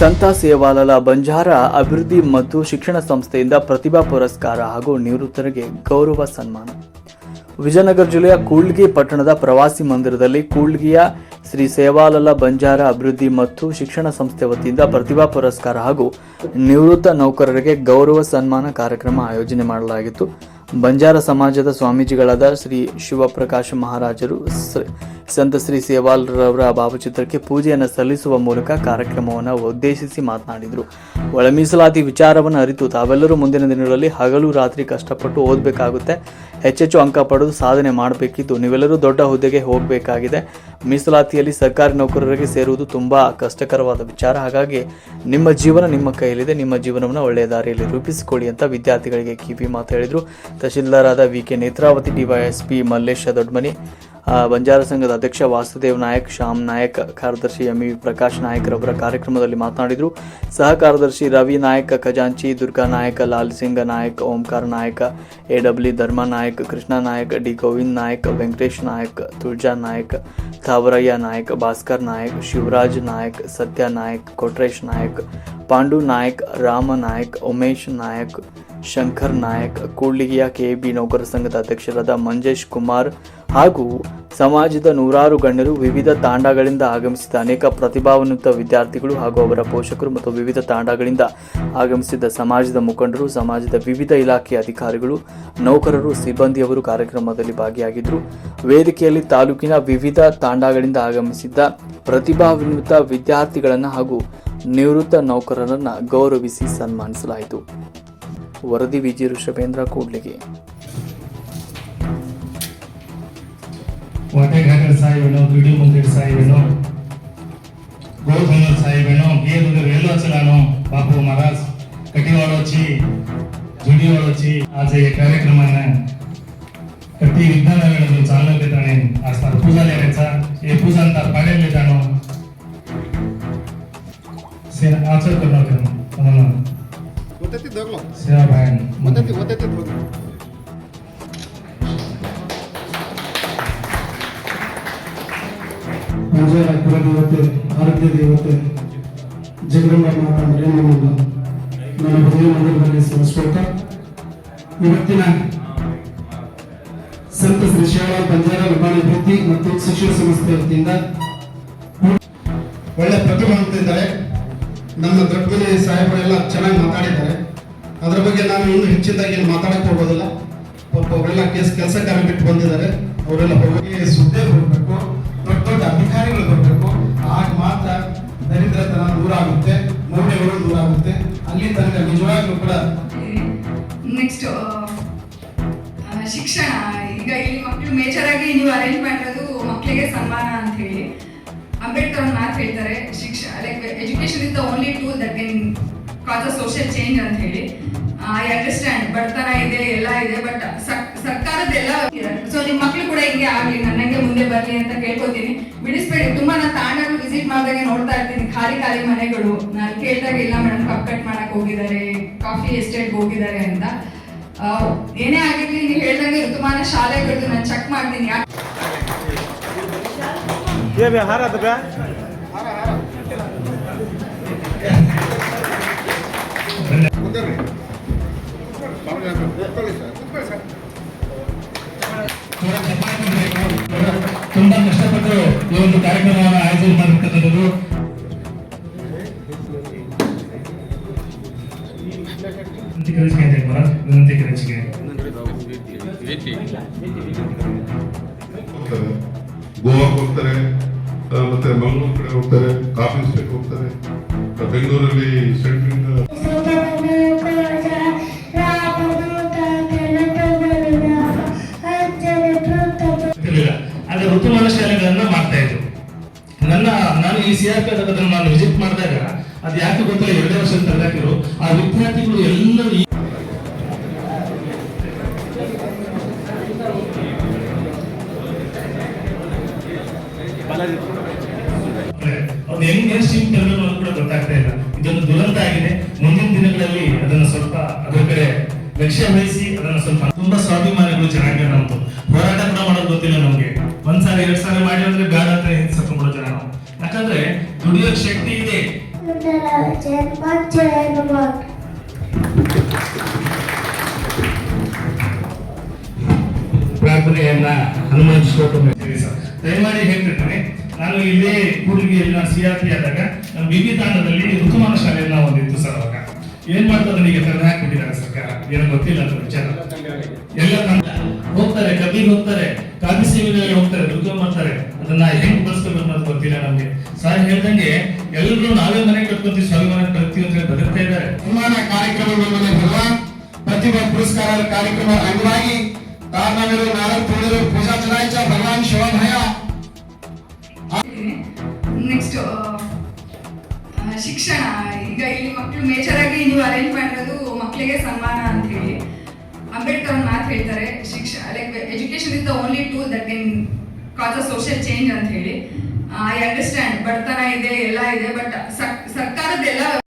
ಸಂತ ಸೇವಾಲಾಲ ಬಂಜಾರ ಅಭಿವೃದ್ಧಿ ಮತ್ತು ಶಿಕ್ಷಣ ಸಂಸ್ಥೆಯಿಂದ ಪ್ರತಿಭಾ ಪುರಸ್ಕಾರ ಹಾಗೂ ನಿವೃತ್ತರಿಗೆ ಗೌರವ ಸನ್ಮಾನ. ವಿಜಯನಗರ ಜಿಲ್ಲೆಯ ಕೂಳ್ಗಿ ಪಟ್ಟಣದ ಪ್ರವಾಸಿ ಮಂದಿರದಲ್ಲಿ ಕೂಳ್ಗಿಯ ಶ್ರೀ ಸೇವಾಲಾಲ ಬಂಜಾರ ಅಭಿವೃದ್ಧಿ ಮತ್ತು ಶಿಕ್ಷಣ ಸಂಸ್ಥೆ ವತಿಯಿಂದ ಪ್ರತಿಭಾ ಪುರಸ್ಕಾರ ಹಾಗೂ ನಿವೃತ್ತ ನೌಕರರಿಗೆ ಗೌರವ ಸನ್ಮಾನ ಕಾರ್ಯಕ್ರಮ ಆಯೋಜನೆ ಮಾಡಲಾಗಿತ್ತು. ಬಂಜಾರ ಸಮಾಜದ ಸ್ವಾಮೀಜಿಗಳಾದ ಶ್ರೀ ಶಿವಪ್ರಕಾಶ ಮಹಾರಾಜರು ಸಂತ ಶ್ರೀ ಸೇವಾಲ್ರವರ ಭಾವಚಿತ್ರಕ್ಕೆ ಪೂಜೆಯನ್ನು ಸಲ್ಲಿಸುವ ಮೂಲಕ ಕಾರ್ಯಕ್ರಮವನ್ನು ಉದ್ದೇಶಿಸಿ ಮಾತನಾಡಿದರು. ಒಳ ಮೀಸಲಾತಿ ವಿಚಾರವನ್ನು ಅರಿತು ತಾವೆಲ್ಲರೂ ಮುಂದಿನ ದಿನಗಳಲ್ಲಿ ಹಗಲು ರಾತ್ರಿ ಕಷ್ಟಪಟ್ಟು ಓದಬೇಕಾಗುತ್ತೆ. ಹೆಚ್ಚೆಚ್ಚು ಅಂಕ ಪಡೆದು ಸಾಧನೆ ಮಾಡಬೇಕಿದ್ದು ನೀವೆಲ್ಲರೂ ದೊಡ್ಡ ಹುದ್ದೆಗೆ ಹೋಗಬೇಕಾಗಿದೆ. ಮೀಸಲಾತಿಯಲ್ಲಿ ಸರ್ಕಾರಿ ನೌಕರರಿಗೆ ಸೇರುವುದು ತುಂಬ ಕಷ್ಟಕರವಾದ ವಿಚಾರ. ಹಾಗಾಗಿ ನಿಮ್ಮ ಜೀವನ ನಿಮ್ಮ ಕೈಯಲ್ಲಿದೆ. ನಿಮ್ಮ ಜೀವನವನ್ನು ಒಳ್ಳೆಯ ದಾರಿಯಲ್ಲಿ ರೂಪಿಸಿಕೊಳ್ಳಿ ಅಂತ ವಿದ್ಯಾರ್ಥಿಗಳಿಗೆ ಕಿವಿ ಮಾತು ಹೇಳಿದರು. ತಹಶೀಲ್ದಾರಾದ V K Netravathi DYSP Mallesha Dodmani ಆ, ಬಂಜಾರ ಸಂಘದ ಅಧ್ಯಕ್ಷ ವಾಸುದೇವ್ ನಾಯಕ್, ಶ್ಯಾಮ್ ನಾಯಕ್, ಕಾರ್ಯದರ್ಶಿ ಎಂ ಪ್ರಕಾಶ್ ನಾಯಕ್ ರವರ ಕಾರ್ಯಕ್ರಮದಲ್ಲಿ ಮಾತನಾಡಿದರು. ಸಹ ಕಾರ್ಯದರ್ಶಿ ರವಿ ನಾಯಕ್, ಖಜಾಂಚಿ, Durga Nayak, Lal Singh Nayak, Omkara Nayak, A W Dharma Nayak, Krishna Nayak, D Govind Nayak, Venkatesh Nayak, Tulja Nayak, Thavarayya Nayak, Bhaskar Nayak, Shivaraj Nayak, Satya Nayak, Kotresh Nayak, Pandu Nayak, Rama Nayak, Umesh Nayak, Shankar Nayak, ಕೂಡ್ಲಿಗಿಯ KB ನೌಕರ ಸಂಘದ ಅಧ್ಯಕ್ಷರಾದ ಮಂಜೇಶ್ ಕುಮಾರ್ ಹಾಗೂ ಸಮಾಜದ ನೂರಾರು ಗಣ್ಯರು ವಿವಿಧ ತಾಂಡಗಳಿಂದ ಆಗಮಿಸಿದ ಅನೇಕ ಪ್ರತಿಭಾನ್ವಿತ ವಿದ್ಯಾರ್ಥಿಗಳು ಹಾಗೂ ಅವರ ಪೋಷಕರು ಮತ್ತು ವಿವಿಧ ತಾಂಡಗಳಿಂದ ಆಗಮಿಸಿದ ಸಮಾಜದ ಮುಖಂಡರು, ಸಮಾಜದ ವಿವಿಧ ಇಲಾಖೆಯ ಅಧಿಕಾರಿಗಳು, ನೌಕರರು, ಸಿಬ್ಬಂದಿಯವರು ಕಾರ್ಯಕ್ರಮದಲ್ಲಿ ಭಾಗಿಯಾಗಿದ್ದರು. ವೇದಿಕೆಯಲ್ಲಿ ತಾಲೂಕಿನ ವಿವಿಧ ತಾಂಡಗಳಿಂದ ಆಗಮಿಸಿದ್ದ ಪ್ರತಿಭಾನ್ವಿತ ವಿದ್ಯಾರ್ಥಿಗಳನ್ನು ಹಾಗೂ ನಿವೃತ್ತ ನೌಕರರನ್ನು ಗೌರವಿಸಿ ಸನ್ಮಾನಿಸಲಾಯಿತು. ವರದಿ ವಿಜಯ ಋಷಭೇಂದ್ರ, ಕೂಡ್ಲಿಗೆ. ಮೊಟ್ಟೆಘಾಟರ ಸಾಹೇಬನು ದುಡಿ ಮುಂದಿರ ಸಾಹೇಬನು ಗೋಧನೂರ್ ಸಾಹೇಬನು ಗೇರು ಎಲ್ಲೋಚಲಾನು ಬಾಬು ಮಹಾರಾಜ್ ಕಟಿವಾಡ వచ్చి ಜುಡಿವಾಡ వచ్చి ಆಚೆ ಕಾರ್ಯಕ್ರಮನ ಪ್ರತಿ ವಿಜ್ಞಾನಗಳನ್ನು ಚಾಲನೆ ಆ ಸರ್ ಪೂಜಾಲೆ ಹೆಚ್ಚ ಈ ಪೂಜಾ ಅಂತ ಪಡೆಯಲ್ಲಿ ತಾನು ಸೇನ ಆಚರಿಸ್ಕೊಂಡು ಸೇವಾ ಭಾಯ್ ಒತ್ತತ್ತಿ ಒತ್ತತ್ತಿ ಮಂಜುಳ ಕುಲದೇವತೆ ಆರೋಗ್ಯ ದೇವತೆ. ಜಗದಂಬ ಮಾತಾ ಮರಿಯಮ್ಮನನ್ನು ನನ್ನ ಹೃದಯ ಮಂದಿರದಲ್ಲಿ ಸಂಸ್ಕೃತ ಇವತ್ತಿನ ಸಂತ ಶ್ರೀ ಶಿವರಾಮ್ ಬಂಜಾರ ವಿಮಾನಾಭಿವೃದ್ಧಿ ಮತ್ತು ಶಿಕ್ಷಣ ಸಂಸ್ಥೆ ವತಿಯಿಂದ ಒಳ್ಳೆ ಪ್ರತಿಭೆ ಇದ್ದಾರೆ. ನಮ್ಮ ದೊಡ್ಡಮನೆ ಸಾಹೇಬರೆಲ್ಲ ಚೆನ್ನಾಗಿ ಮಾತಾಡಿದ್ದಾರೆ. ಅದರ ಬಗ್ಗೆ ನಾನು ಇನ್ನೂ ಹೆಚ್ಚಿನದಾಗಿ ಏನು ಮಾತಾಡಕ್ಕೆ ಹೋಗೋದಿಲ್ಲ. ಪಾಪ ಅವರೆಲ್ಲ ಕೆಲಸ ಕಾರ್ಯ ಬಿಟ್ಟು ಬಂದಿದ್ದಾರೆ. ಅವರೆಲ್ಲ ಹೋಗಿ ಸುದ್ದಿ ಹೋಗ್ಬೇಕು. ಅಧಿಕಾರಿಗಳು ಬರಬೇಕು. ಆಗ ಮಾತ್ರ ದರಿದ್ರತನ ದೂರ ಆಗುತ್ತೆ ಮೌಲ್ಯಗಳು ದೂರ ಆಗುತ್ತೆ ಅಲ್ಲಿ ತನಕ ನಿಜವಾಗ್ಲೂ ಕೂಡ ನೆಕ್ಸ್ಟ್ ಶಿಕ್ಷಣ. ಈಗ ಇಲ್ಲಿ ಮಕ್ಕಳು ಮೇಜರ್ ಆಗಿ ನೀವು ಅರೇಂಜ್ ಮಾಡಿರೋದು ಮಕ್ಕಳಿಗೆ ಸನ್ಮಾನ ಅಂತ ಹೇಳಿ. ಅಂಬೇಡ್ಕರ್ ಮಾತು ಹೇಳ್ತಾರೆ ಶಿಕ್ಷಣ like education is the only tool that can cause social change ಅಂತ ಹೇಳಿ ಐ ಅಂಡರ್ಸ್ಟ್ಯಾಂಡ್ ಬಡತನ ಇದೆ, ಎಲ್ಲ ಇದೆ ಬಟ್ ಸರ್ಕಾರದ ಎಲ್ಲ ಸೊ ನಿಮ್ಮ ಮಕ್ಕಳು ಕೂಡ ಹಿಂಗೆ ಆಗ್ಲಿ, ನನ್ನಂಗೆ ಮುಂದೆ ಬರ್ಲಿ ಅಂತ ಕೇಳ್ಕೊತೀನಿ. ಬಿಡಿಸ್ಬೇಡಿ, ತುಂಬಾ ನಾನು ತಾಣಗಳು ವಿಸಿಟ್ ಮಾಡಿದಾಗ ನೋಡ್ತಾ ಇರ್ತೀನಿ. ಖಾಲಿ ಖಾಲಿ ಮನೆಗಳು. ನಾನು ಕೇಳಿದಾಗ ಇಲ್ಲ ಮೇಡಮ್ ಕಪ್ ಕಟ್ ಮಾಡಕ್ ಹೋಗಿದ್ದಾರೆ ಕಾಫಿ ಎಸ್ಟೇಟ್ ಹೋಗಿದ್ದಾರೆ ಅಂತ. ಏನೇ ಆಗಿರ್ಲಿ, ನೀವು ಹೇಳ್ದಂಗೆ ಋತುಮಾನ ಶಾಲೆಗಳು ನಾನು ಚೆಕ್ ಮಾಡ್ತೀನಿ. ಯಾಕೆ ಕುಂದರ್ರಿ. ಕೂತ್ಕೊಳ್ಳಿ ಸರ್. ಕೂತ್ಕೊಳ್ಳಿ ಸರ್. ತುಂಬಾ ಕಷ್ಟಪಟ್ಟು ಈ ಒಂದು ಕಾರ್ಯಕ್ರಮವನ್ನು ಆಯೋಜನೆ ಮಾಡಿರ್ತಕ್ಕಂಥದ್ದು. ಕರೆಸಿಕೆ ಹೋಗ್ತಾರೆ ಮತ್ತೆ ಮಂಗಳೂರು ಕಡೆ ಹೋಗ್ತಾರೆ ಕಾಫಿ ಸ್ಟೇಟ್ ಹೋಗ್ತಾರೆ ಬೆಂಗಳೂರಲ್ಲಿ ಸೆಂಟ್ರಿಂದ ನನ್ನ, ನಾನು ಈ ಸಿ ಆರ್ ಪಿ ಅದನ್ನು ನಾನು ವಿಸಿಟ್ ಮಾಡಿದಾಗ, ಅದು ಯಾಕೆ ಗೊತ್ತಿಲ್ಲ, ಎರಡೇ ವರ್ಷ ತರಗತಿರು ಆ ವಿದ್ಯಾರ್ಥಿಗಳು ಎಲ್ಲರೂ ಅವ್ರು ಹೆಂಗ್ ಟರ್ಮಿನಲ್ ತರಬೇಕು ಅನ್ನೋದು ಕೂಡ ಗೊತ್ತಾಗ್ತಾ ಇಲ್ಲ. ಇದೊಂದು ದುರಂತ ಆಗಿದೆ. ಮುಂದಿನ ದಿನಗಳಲ್ಲಿ ಅದನ್ನು ಸ್ವಲ್ಪ ಅದರ ಕಡೆ ಲಕ್ಷ್ಯ ವಹಿಸಿ ಅದನ್ನು ಸ್ವಲ್ಪ ತುಂಬಾ ಸ್ವಾಭಿಮಾನಿಗಳು ಚೆನ್ನಾಗಿ ನಮ್ದು ಹೋರಾಟ ಕೂಡ ಮಾಡೋದು ಗೊತ್ತಿಲ್ಲ ನಮ್ಗೆ. ಒಂದ್ ಸಾರಿ ಎರಡ್ ಸಾರಿ ಮಾಡಿ ಅಂದ್ರೆ ಬೇಡ ಅಂತ ಹಿಂದೆ ಸತ್ಕೊಂಡ್ಬಿಡೋ ಜನ. ಯಾಕಂದ್ರೆ ದುಡಿಯೋಕ್ ಶಕ್ತಿ ಇದೆ. ಪ್ರಾರ್ಥನೆಯನ್ನ ಹನುಮಾನ್ ಸರ್ ದಯಮಾಡಿ ಹೇಳ್ತಿರ್ತೀನಿ. ನಾನು ಇಲ್ಲೇ ಕೂಡಿಗೆಯಲ್ಲಿ ನಾನು ಸಿ ಆರ್ ಪಿ ಆದಾಗ ನಮ್ಮ ವಿವಿಧಾನದಲ್ಲಿ ತಾಂಡದಲ್ಲಿ ಋತುಮಾನ ಶಾಲೆಯನ್ನ ಒಂದಿತ್ತು ಸರ್ ಅವಾಗ. ಏನ್ ಮಾಡ್ತಾರೆ ನನಗೆ ತೆರೆದು ಹಾಕ್ಬಿಟ್ಟಿದ್ದಾರೆ ಸರ್ಕಾರ. ಏನೋ ಗೊತ್ತಿಲ್ಲ ಅಂತ ವಿಚಾರ. ಎಲ್ಲ ಹೋಗ್ತಾರೆ ಕಬ್ಬಿಗೆ ಹೋಗ್ತಾರೆ ಕಾಫಿ ಸೇವಿನಲ್ಲಿ ಹೋಗ್ತಾರೆ ದುಡ್ಡು ಮಾಡ್ತಾರೆ. ಅದನ್ನ ಹೆಂಗ್ ಬಳಸ್ಕೋಬೇಕು ಅನ್ನೋದು ಗೊತ್ತಿಲ್ಲ ನಮ್ಗೆ. ಸರ್ ಹೇಳ್ದಂಗೆ ಎಲ್ಲರೂ ನಾವೇ ಮನೆ ಕಟ್ಕೊಂತೀವಿ ಸ್ವಾಭಿಮಾನ ಕಟ್ತೀವಿ ಅಂತ ಬದುಕ್ತಾ ಇದ್ದಾರೆ. ಸನ್ಮಾನ ಕಾರ್ಯಕ್ರಮಗಳ ಪ್ರತಿಭಾ ಪುರಸ್ಕಾರ ಕಾರ್ಯಕ್ರಮ ಅಂಗವಾಗಿ ತಾರನಗರ ನಾಲ್ಕು ಪೂರ್ಣರು ಪೂಜಾ ಭಗವಾನ್ ಶಿವಭಯ ನೆಕ್ಸ್ಟ್ ಶಿಕ್ಷಣ. ಈಗ ಇಲ್ಲಿ ಮಕ್ಕಳು ಮೇಜರ್ ಆಗಿ ನೀವು ಅರೇಂಜ್ ಮಾಡಿರೋದು ಮಕ್ಕಳಿಗೆ ಸನ್ಮಾನ ಅಂತ ಹೇಳಿ. ಅಂಬೇಡ್ಕರ್ ಮಾತು ಹೇಳ್ತಾರೆ ಶಿಕ್ಷಣ like education is the only tool that can cause a social change ಅಂತ ಹೇಳಿ. ಐ ಅಂಡರ್ಸ್ಟ್ಯಾಂಡ್ ಬಡತನ ಇದೆ, ಎಲ್ಲ ಇದೆ ಬಟ್ ಸರ್ಕಾರದ ಎಲ್ಲ